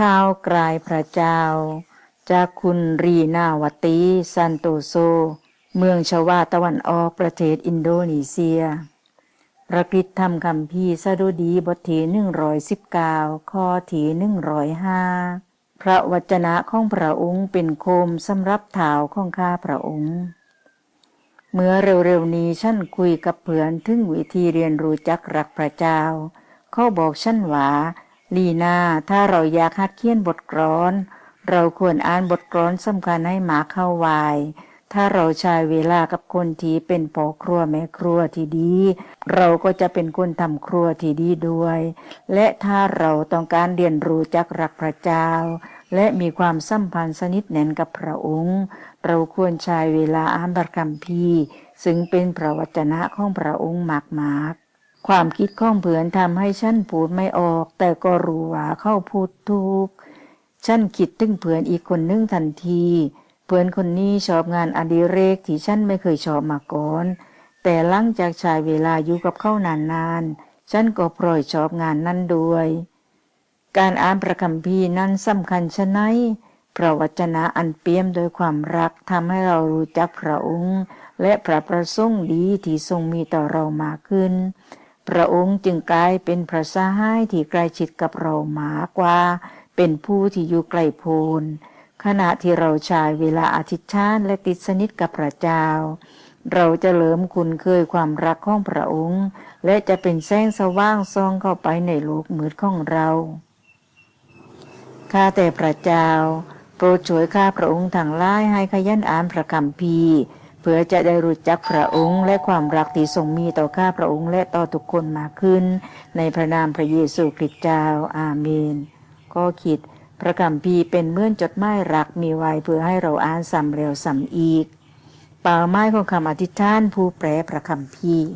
ข้าวกลายพระเจ้า จากคุณรีนาวตีซันโตโซ เมืองชวาตะวันออกประเทศอินโดนีเซียประกิตธรรมคำพีร์สดุดีบทที่หนึ่งร้อยสิบเก้าข้อที่หนึ่งร้อยห้าพระวจนะของพระองค์เป็นโคมสำรับเท้าของข้าพระองค์ เมื่อเร็วๆนี้ฉันคุยกับเพื่อนถึงวิธีเรียนรู้จักรักพระเจ้า เขาบอกฉันว่า ลีนาถ้าเราอยากหัดเขียนบทกลอน เราควรอ่านบทกลอนสำคัญให้หมาเข้าวาย ถ้าเราใช้เวลากับคนที่เป็นพ่อครัวแม่ครัวที่ดี เราก็จะเป็นคนทำครัวที่ดีด้วย และถ้าเราต้องการเรียนรู้จักรักพระเจ้า และมีความสัมพันธ์สนิทแน่นกับพระองค์ เราควรใช้เวลาอ่านพระคัมภีร์ซึ่งเป็นพระวจนะของพระองค์มากมากๆ ความคิดข้องเพื่อนทำให้ฉันพูดไม่ออก แต่ก็รู้ว่าเข้าพูดถูกฉันคิดถึงเพื่อนอีกคนนึงทันทีเพื่อนคนนี้ชอบงานอดิเรกที่ฉันไม่เคยชอบมาก่อน แต่หลังจากใช้เวลาอยู่กับเขานานๆ ฉันก็ปล่อยชอบงานนั้นด้วย การอ่านพระคัมภีนั้นสำคัญชะไหนพระวจนะอันเปี่ยมโดยความรักทำให้เรารู้จักพระองค์ และพระประสงค์ดีที่ทรงมีต่อเรามากขึ้น พระองค์จึงกลายเป็นพระสหายที่ใกล้ชิดกับเรามากกว่า เป็นผู้ที่อยู่ใกล้โพนขณะที่เราใช้เวลาอธิษฐานและติดสนิทกับพระเจ้า เราจะเลิมคุณเคยความรักของพระองค์ และจะเป็นแสงสว่างส่องเข้าไปในโลกมืดของเราข้าแต่พระเจ้า โปรดช่วยข้าพระองค์ทั้งหลายให้ขยันอ่านพระคัมภีร์ เพื่อจะได้รู้จักพระองค์และความรักที่ทรงมีต่อข้าพระองค์และต่อทุกคนมากขึ้น ในพระนามพระเยซูคริสต์เจ้าอาเมนก็คิดพระคัมภีร์เป็นเมื่อนจดหมายรักมีไว้เพื่อให้เราอ่านซ้ำแล้วซ้ำอีก เป่าไม้ของคำอธิษฐานผู้แปลพระคัมภีร์